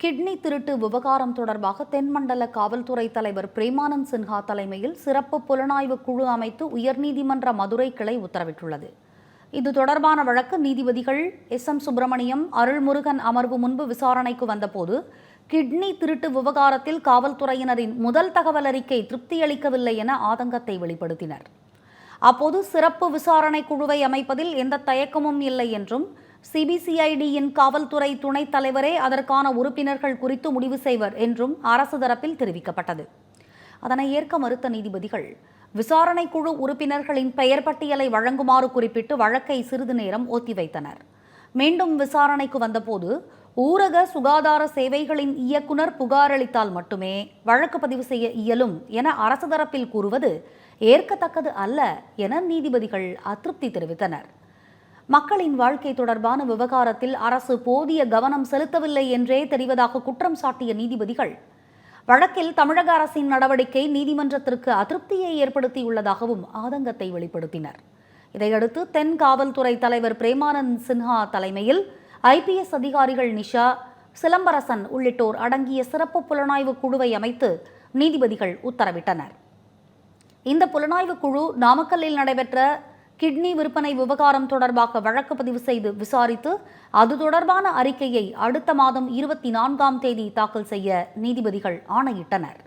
Kidney திருட்டு விவகாரம் தொடர்பாக தென்மண்டல காவல்துறை தலைவர் பிரேமானந்த் சின்ஹா தலைமையில் சிறப்பு புலனாய்வு குழு அமைத்து உயர்நீதிமன்ற மதுரை கிளை உத்தரவிட்டுள்ளது. இது தொடர்பான வழக்கு நீதிபதிகள் எஸ். எம். சுப்பிரமணியம் அருள்முருகன் அமர்வு முன்பு விசாரணைக்கு வந்தபோது கிட்னி திருட்டு விவகாரத்தில் காவல்துறையினரின் முதல் தகவல் அறிக்கை திருப்தியளிக்கவில்லை என ஆதங்கத்தை வெளிப்படுத்தினர். அப்போது சிறப்பு விசாரணை குழுவை அமைப்பதில் எந்த தயக்கமும் இல்லை என்றும் சிபிசிஐடியின் காவல்துறை துணைத் தலைவரே அதற்கான உறுப்பினர்கள் குறித்து முடிவு செய்வர் என்றும் அரசு தரப்பில் தெரிவிக்கப்பட்டது. அதனை ஏற்க மறுத்த நீதிபதிகள் விசாரணை குழு உறுப்பினர்களின் பெயர் பட்டியலை வழங்குமாறு குறிப்பிட்டு வழக்கை சிறிது நேரம் ஒத்திவைத்தனர் மீண்டும் விசாரணைக்கு வந்தபோது ஊரக சுகாதார சேவைகளின் இயக்குனர் புகாரளித்தால் மட்டுமே வழக்கு பதிவு செய்ய இயலும் என அரசு தரப்பில் கூறுவது ஏற்கத்தக்கது அல்ல என நீதிபதிகள் அதிருப்தி தெரிவித்தனர். மக்களின் வாழ்க்கை தொடர்பான விவகாரத்தில் அரசு போதிய கவனம் செலுத்தவில்லை என்றே தெரிவதாக குற்றம் சாட்டிய நீதிபதிகள். வழக்கில் தமிழக அரசின் நடவடிக்கை நீதிமன்றத்திற்கு அதிருப்தியை ஏற்படுத்தியுள்ளதாகவும் ஆதங்கத்தை வெளிப்படுத்தினர். இதையடுத்து தென் காவல்துறை தலைவர் பிரேமானந்த் சின்ஹா தலைமையில் ஐபிஎஸ் அதிகாரிகள் நிஷா சிலம்பரசன் உள்ளிட்டோர் அடங்கிய சிறப்பு புலனாய்வு குழுவை அமைத்து நீதிபதிகள் உத்தரவிட்டனர். இந்த புலனாய்வு குழு நாமக்கல்லில் நடைபெற்ற கிட்னி விற்பனை விவகாரம் தொடர்பாக வழக்கு பதிவு செய்து விசாரித்து அது தொடர்பான அறிக்கையை அடுத்த மாதம் இருபத்தி நான்காம் தேதி தாக்கல் செய்ய நீதிபதிகள் ஆணையிட்டனர்.